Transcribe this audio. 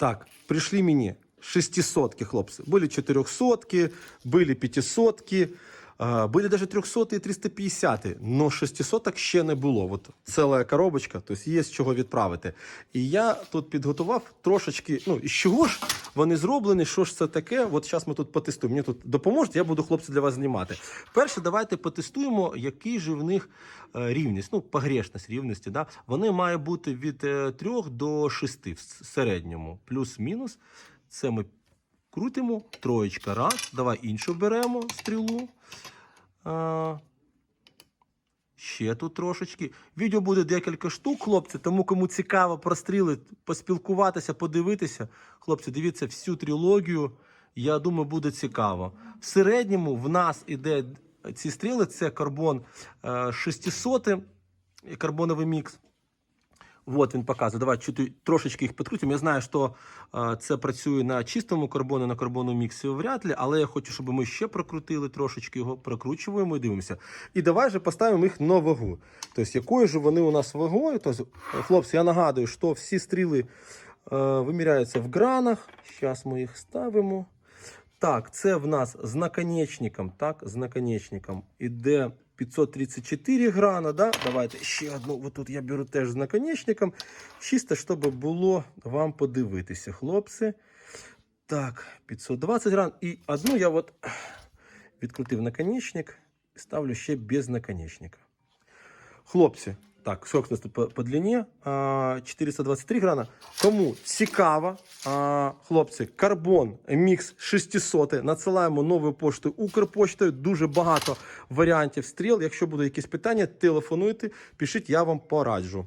Так, пришли мне шестисотки, хлопцы. Были четырехсотки, были пятисотки, а, были даже 300 і 350, но 600 ще не було. От ціла коробочка, тобто є з чого відправити. І я тут підготував трошечки, ну, з чого ж вони зроблені, що ж це таке. От зараз ми тут потестуємо. Мені тут допоможете, я буду, хлопці, для вас знімати. Перше, давайте потестуємо, який же в них е, рівність, ну, погрешність рівності. Да? Вони мають бути від 3 до 6 в середньому, плюс-мінус. Це ми крутимо, троєчка, раз. Давай іншу беремо стрілу. А, ще тут трошечки. Відео буде декілька штук, хлопці, тому кому цікаво прострілити, поспілкуватися, подивитися. Хлопці, дивіться всю трилогію. Я думаю, буде цікаво. В середньому в нас іде ці стріли, це карбон е, 600, карбоновий мікс. От він показує. Давай чути трошечки їх підкрутимо. Я знаю, що е, це працює на чистому карбоні, на карбонному міксі вряд ли, але я хочу, щоб ми ще прокрутили трошечки його, прокручуємо і дивимося. І давай же поставимо їх на вагу. Тобто, якою ж вони у нас вагою? Тобто, хлопці, я нагадую, що всі стріли е, виміряються в гранах. Зараз ми їх ставимо. Так, це в нас з наконечником, так, з наконечником іде 534 грана, да? Давайте ще одну, от тут я беру теж з наконечником, чисто, щоб було вам подивитися, хлопці. Так, 520 гран. І одну я от відкрутив наконечник ставлю ще без наконечника. Хлопці, так, сколько у нас тут по, по длині? 423 грана. Кому цікаво, хлопці, карбон мікс 600. Надсилаємо новою поштою Укрпоштою. Дуже багато варіантів стріл. Якщо будуть якісь питання, телефонуйте, пишіть, я вам пораджу.